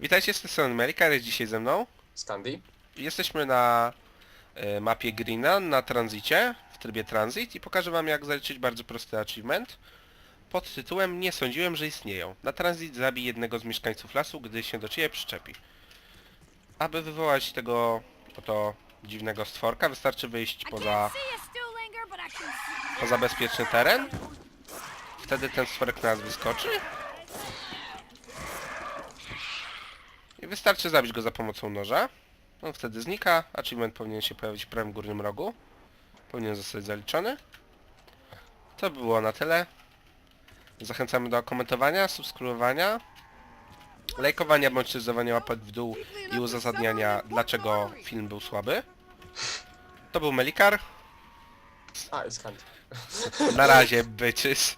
Witajcie z tej strony jest dzisiaj ze mną. Scandi. Jesteśmy na e, mapie Greena na transicie, w trybie transit i pokażę wam jak zaliczyć bardzo prosty achievement pod tytułem Nie sądziłem, że istnieją. Na transit zabij jednego z mieszkańców lasu, gdy się do ciebie przyczepi. Aby wywołać tego oto dziwnego stworka wystarczy wyjść poza, poza bezpieczny teren. Wtedy ten stworek na nas wyskoczy. I wystarczy zabić go za pomocą noża. On wtedy znika. Achievement powinien się pojawić w prawym górnym rogu. Powinien zostać zaliczony. To było na tyle. Zachęcamy do komentowania, subskrybowania, lajkowania bądź też dawania łapek w dół i uzasadniania dlaczego film był słaby. To był Melikar. It's Scandi. Na razie, bitches.